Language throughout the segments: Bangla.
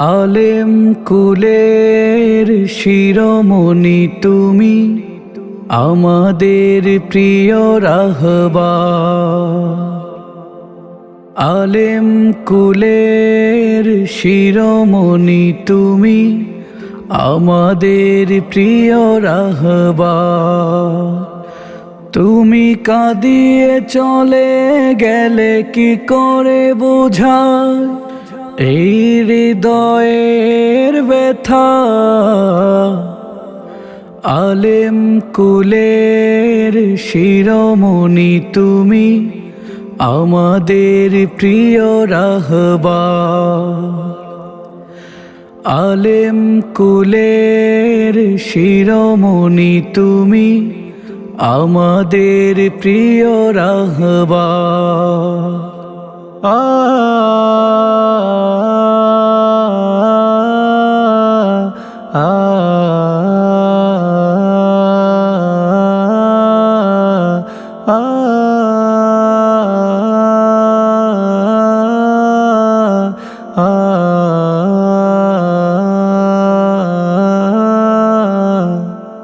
আলেম কুলের শিরোমণি তুমি, আমাদের প্রিয় রাহবা আলেম কুলের শিরোমণি তুমি, আমাদের প্রিয় রাহবা তুমি কাঁদিয়ে চলে গেলে কি করে বোঝায়? এই হৃদয়ের ব্যথা আলেম কুলের শিরোমণি তুমি আমাদের প্রিয় রাহবা আলেম কুলের শিরোমণি তুমি আমাদের প্রিয় রাহবা আ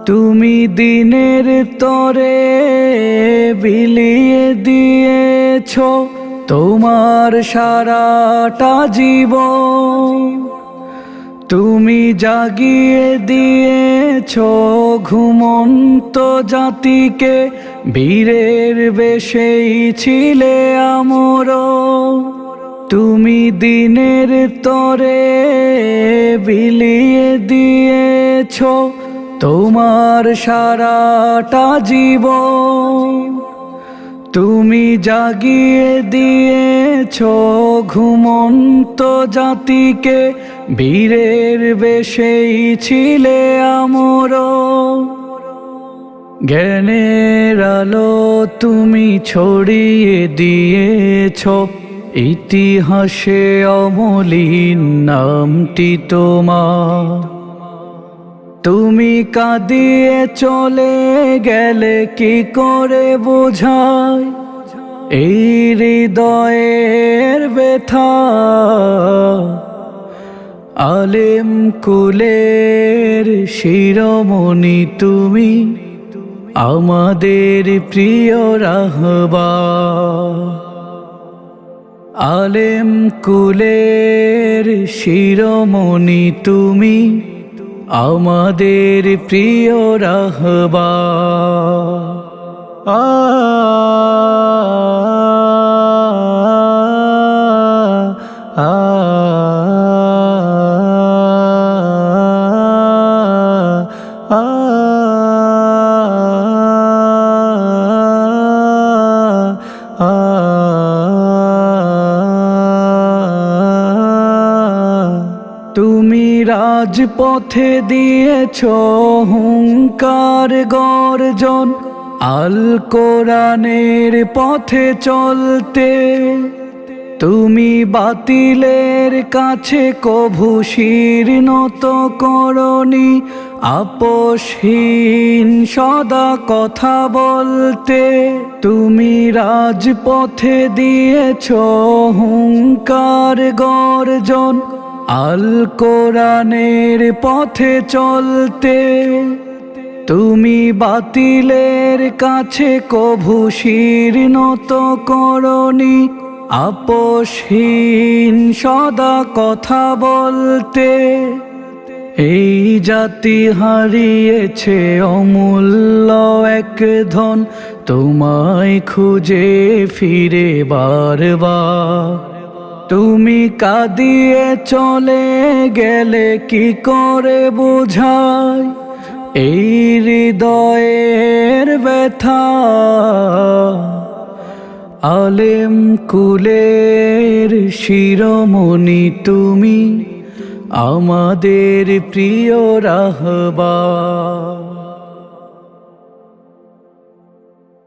তুমি দিনের তরে বিলিয়ে দিয়েছ তোমার সারাটা জীবন। তুমি জাগিয়ে দিয়েছ ঘুমন্ত জাতিকে, বীরের বেশেই ছিলে আমর। তুমি দিনের তরে বিলিয়ে দিয়েছ তোমার সারাটা জীবন তুমি জাগিয়ে দিয়েছ ঘুমন্ত জাতিকে, বীরের বেশেই ছিলে আমর জ্ঞানের আলো তুমি ছড়িয়ে দিয়েছ, ইতিহাসে অমলিন নামটি তোমার। তুমি কাঁদিয়ে চলে গেলে কি করে বোঝায়? এই হৃদয়ের ব্যথা আলেম কুলের শিরোমণি তুমি আমাদের প্রিয় রাহবা আলেম কুলের শিরোমণি তুমি আমাদের প্রিয় রাহবা আ আ রাজপথে দিয়েছ হুঙ্কার গর্জন। আল কোরআনের পথে চলতে তুমি বাতিলের কাছে কভু শির নত করনি। আপোষহীন সদা কথা বলতে তুমি রাজপথে দিয়েছ হুঙ্কার গর্জন। আল কোরআনের পথে চলতে তুমি বাতিলের কাছে কভু শির নত করনি। আপোষহীন সদা কথা বলতে এই জাতি হারিয়েছে অমূল্য এক ধন, তোমায় খুঁজে ফিরে বারবার। তুমি কাঁদিয়ে চলে গেলে কি করে বোঝায়? এই হৃদয়ের ব্যথা। আলেম কুলের শিরোমণি তুমি আমাদের প্রিয় রাহবা।